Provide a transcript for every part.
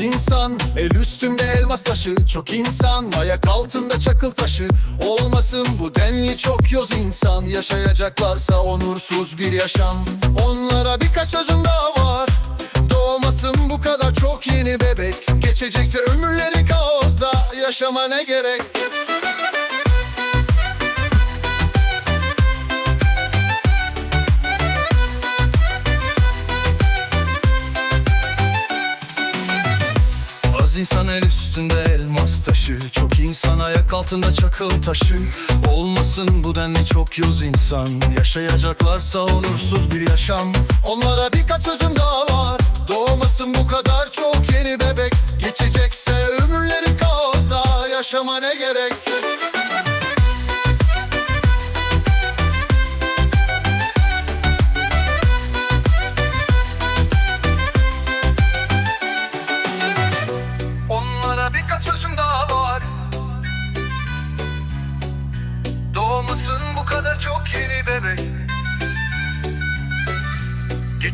insan. El üstünde elmas taşı Çok insan. Ayak altında çakıl taşı. Olmasın bu denli çok yoz insan. Yaşayacaklarsa onursuz bir yaşam. Onlara birkaç sözüm daha var. Doğmasın bu kadar çok yeni bebek. Geçecekse ömürleri kaosda Yaşama ne gerek taşı Çok insan ayak altında çakıl taşı Olmasın bu denli çok yoz insan. Yaşayacaklarsa onursuz bir yaşam. Onlara birkaç sözüm daha var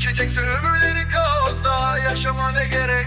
Geçecekse ömürleri kaosda Yaşama ne gerek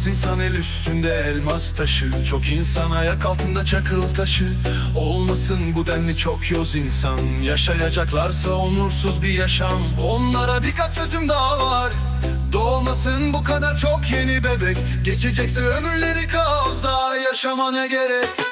Az insan el üstünde elmas taşı. Çok insan ayak altında çakıl taşı. Olmasın bu denli çok yoz insan. Yaşayacaklarsa onursuz bir yaşam. Onlara birkaç sözüm daha var. Doğmasın bu kadar çok yeni bebek. Geçecekse ömürleri kaosda Yaşama ne gerek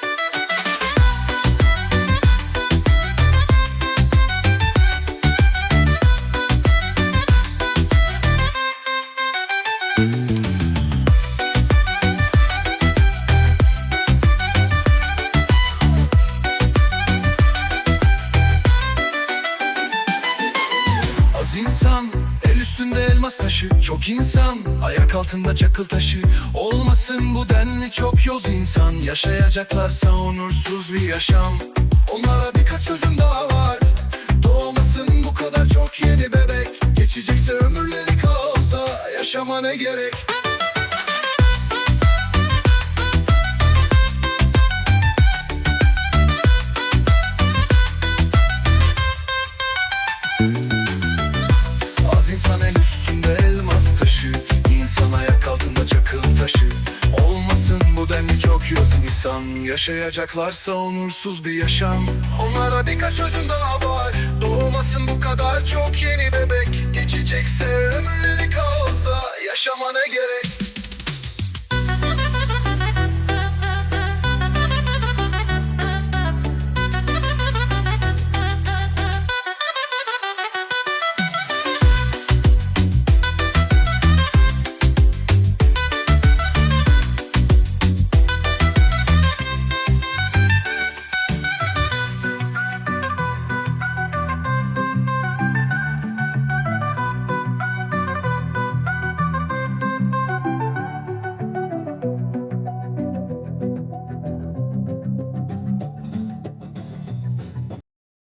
taşı. Çok insan Ayak altında çakıl taşı. Olmasın bu denli çok yoz insan. Yaşayacaklarsa onursuz bir yaşam. Onlara birkaç sözüm daha var. Doğmasın bu kadar çok yeni bebek. Geçecekse ömürleri kaosda Yaşama ne gerek Denli çok yoz insan Yaşayacaklarsa onursuz bir yaşam. Onlara birkaç sözüm daha var. Doğmasın bu kadar çok yeni bebek. Geçecekse